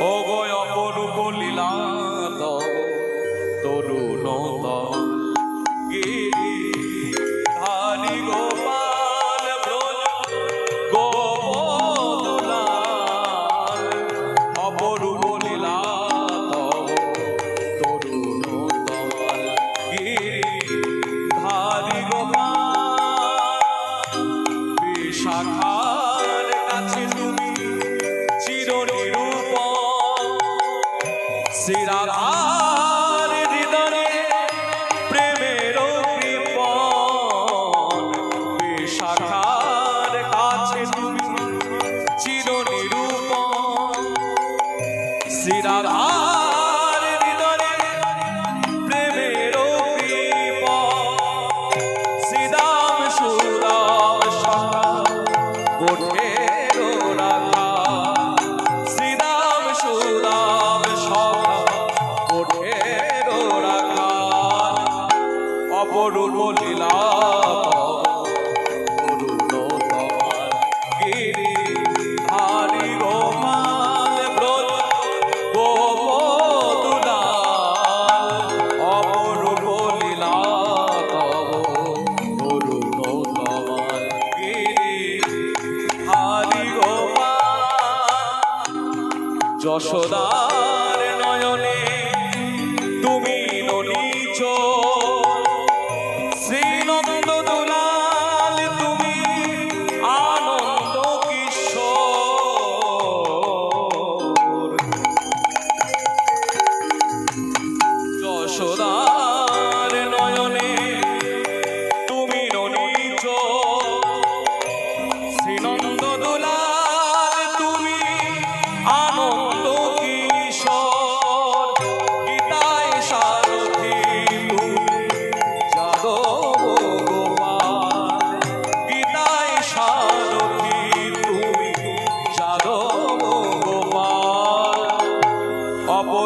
ও গো অপরূপ লীলা। শিরাধার ভিতরে প্রেমের সিদাম সুরাম গোঠের রাধা। সিদাম সুরাম সভা গোঠের রাখা অপরূপ লীলা যশোদার নয়নে তুমি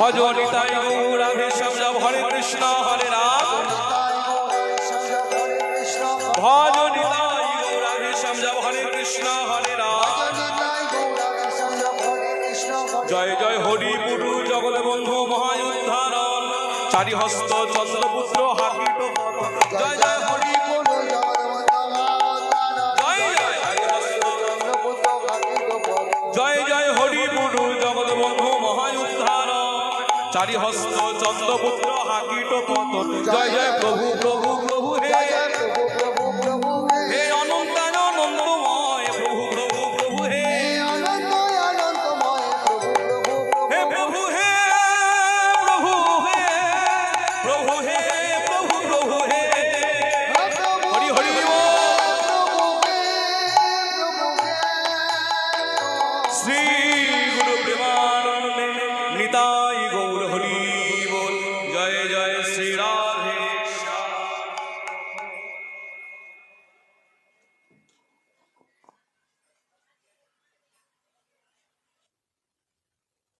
ভজ নিতাই গৌরা কৃষ্ণ হরে কৃষ্ণ হরে রাম ভজ নিতাই গৌরা কৃষ্ণ হরে কৃষ্ণ হরে রাম জয় জয় হরি গুরু জগৎ বন্ধু মহায়ুদ্ধারণ। চারি হস্ত চন্দ্রপুত্র হাতি চারি হস্ত চন্দ্রপুত্র হাকিট পত জয় জয় প্রভু প্রভু প্রভু হে হে অনন্ত